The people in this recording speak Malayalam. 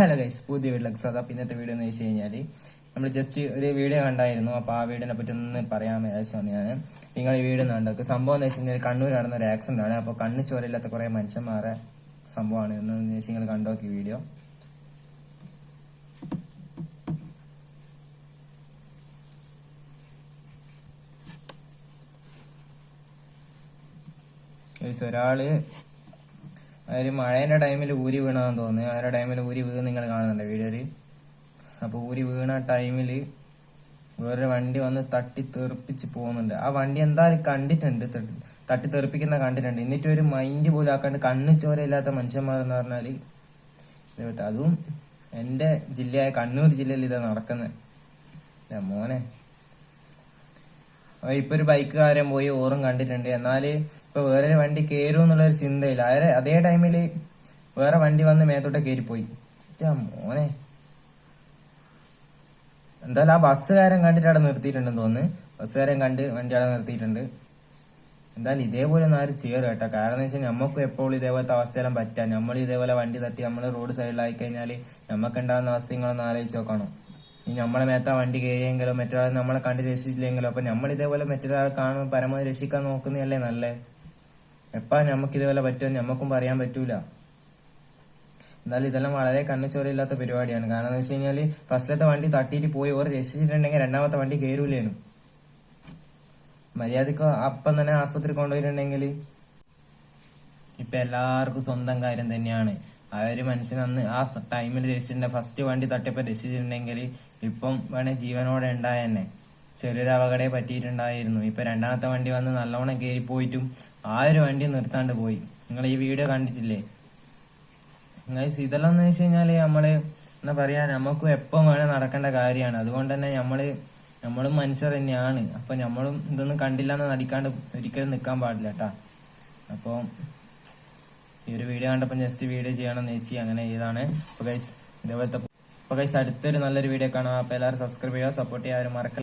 ഹലോ ഗൈസ് പുതിയ വീട്ടിലേക്ക് സാധാ ഇന്നത്തെ വീഡിയോ എന്ന് വെച്ച് കഴിഞ്ഞാൽ നമ്മൾ ജസ്റ്റ് ഒരു വീഡിയോ കണ്ടായിരുന്നു. അപ്പോൾ ആ വീഡിയോനെ പറ്റി ഒന്ന് പറയാൻ വിചാരിച്ചാണ് ഞാൻ നിങ്ങൾ ഈ വീഡിയോ കണ്ടൊക്കെ സംഭവം എന്ന് വെച്ച് കഴിഞ്ഞാൽ കണ്ണൂർ നടന്ന ഒരു ആക്സിഡന്റ് ആണ്. അപ്പോൾ കണ്ണ് ചോരയില്ലാത്ത കുറേ മനുഷ്യന്മാരെ സംഭവമാണ് എന്ന് വെച്ച് നിങ്ങൾ കണ്ടോക്കി വീഡിയോ. ഒരാൾ ഒരു മഴേന്റെ ടൈമിൽ ഊരി വീണതാന്ന് തോന്നുന്നു. ആ ടൈമിൽ ഊരി വീണ് നിങ്ങൾ കാണുന്നുണ്ട് വീഡിയോയിൽ? അപ്പൊ ഊരി വീണ ടൈമിൽ വേറൊരു വണ്ടി വന്ന് തട്ടി തെറിപ്പിച്ച് പോകുന്നുണ്ട്. ആ വണ്ടി എന്തായാലും കണ്ടിട്ടുണ്ട്. തട്ടി തെറിപ്പിക്കുന്ന കണ്ടിട്ടുണ്ട്. എന്നിട്ട് ഒരു മൈൻഡ് പോലും ആക്കാണ്ട് കണ്ണ് ചോരയില്ലാത്ത മനുഷ്യന്മാരെന്ന് ഇതേപോലത്തെ അതും എന്റെ ജില്ലയായ കണ്ണൂർ ജില്ലയിൽ ഇതാ നടക്കുന്നത് മോനെ. ഇപ്പൊ ഒരു ബൈക്കുകാരൻ പോയി ഓറും കണ്ടിട്ടുണ്ട്. എന്നാൽ ഇപ്പൊ വേറൊരു വണ്ടി കയറും എന്നുള്ള ഒരു ചിന്തയില്ല. അതെ അതേ ടൈമിൽ വേറെ വണ്ടി വന്ന് മേത്തോട്ട് കയറിപ്പോയി മോനെ. എന്തായാലും ആ ബസ്സുകാരൻ കണ്ടിട്ട് അവിടെ നിർത്തിയിട്ടുണ്ടെന്ന് തോന്നുന്നു. ബസ്സുകാരൻ കണ്ട് വണ്ടി അവിടെ നിർത്തിയിട്ടുണ്ട്. എന്തായാലും ഇതേപോലെ ഒന്നും ആരും ചെയ്യരുത് കേട്ടോ. കാരണം എന്ന് വെച്ചാൽ നമുക്കും എപ്പോഴും ഇതേപോലത്തെ അവസ്ഥയെല്ലാം പറ്റാൻ നമ്മൾ ഇതേപോലെ വണ്ടി തട്ടി നമ്മൾ റോഡ് സൈഡിലായി കഴിഞ്ഞാൽ നമുക്ക് ഉണ്ടാകുന്ന അവസ്ഥ നിങ്ങളൊന്ന് ആലോചിച്ച് നോക്കണം. നമ്മളെ മേത്ത വണ്ടി കയറിയെങ്കിലോ മറ്റൊരാൾ നമ്മളെ കണ്ട് രക്ഷിച്ചില്ലെങ്കിലോ അപ്പൊ നമ്മൾ ഇതേപോലെ മറ്റൊരാളെ കാണുമ്പോൾ പരമാവധി രക്ഷിക്കാൻ നോക്കുന്നതല്ലേ നല്ലേ? എപ്പാ നമുക്ക് ഇതേപോലെ പറ്റുമോ നമുക്കും പറയാൻ പറ്റൂല. എന്നാലും ഇതെല്ലാം വളരെ കണ്ണുചോരയില്ലാത്ത പരിപാടിയാണ്. കാരണം എന്ന് വെച്ച് കഴിഞ്ഞാൽ ഫസ്റ്റിലത്തെ വണ്ടി തട്ടിയിട്ട് പോയി ഓർ രക്ഷിച്ചിട്ടുണ്ടെങ്കിൽ രണ്ടാമത്തെ വണ്ടി കയറൂലേനു മര്യാദയ്ക്ക് അപ്പം തന്നെ ആസ്പത്രി കൊണ്ടുപോയിട്ടുണ്ടെങ്കിൽ ഇപ്പൊ എല്ലാവർക്കും സ്വന്തം കാര്യം തന്നെയാണ്. ഒരു മനുഷ്യൻ അന്ന് ആ ടൈമിൽ രക്ഷിച്ചിട്ടുണ്ട് ഫസ്റ്റ് വണ്ടി തട്ടിയപ്പോൾ രക്ഷിച്ചിട്ടുണ്ടെങ്കിൽ ഇപ്പം വേണേ ജീവനോടെ ഉണ്ടായ തന്നെ ചെറിയൊരു അപകടം പറ്റിയിട്ടുണ്ടായിരുന്നു. ഇപ്പൊ രണ്ടാമത്തെ വണ്ടി വന്ന് നല്ലവണ്ണം കയറി പോയിട്ടും ആ ഒരു വണ്ടി നിർത്താണ്ട് പോയി. നിങ്ങൾ ഈ വീഡിയോ കണ്ടിട്ടില്ലേ? നിങ്ങൾ ഇതെല്ലാം എന്ന് വെച്ച് കഴിഞ്ഞാൽ നമ്മൾ എന്താ പറയാ നമുക്കും എപ്പം വേണേ നടക്കേണ്ട കാര്യമാണ്. അതുകൊണ്ട് തന്നെ നമ്മൾ നമ്മളും മനുഷ്യർ തന്നെയാണ്. അപ്പൊ നമ്മളും ഇതൊന്നും കണ്ടില്ല എന്ന് നടിക്കാണ്ട് ഒരിക്കലും നിൽക്കാൻ പാടില്ല കേട്ടാ അപ്പൊ ഈ ഒരു വീഡിയോ കണ്ടപ്പോൾ ജസ്റ്റ് വീഡിയോ ചെയ്യണം നേച്ചി അങ്ങനെ ചെയ്താണ്. അപ്പൊ ഗൈസ് ഇതേപോലത്തെ അപ്പൊ ഗൈസ് അടുത്തൊരു നല്ലൊരു വീഡിയോ കാണാം. അപ്പൊ എല്ലാവരും സബ്സ്ക്രൈബ് ചെയ്യുക സപ്പോർട്ട് ചെയ്യാൻ മറക്കല്ല.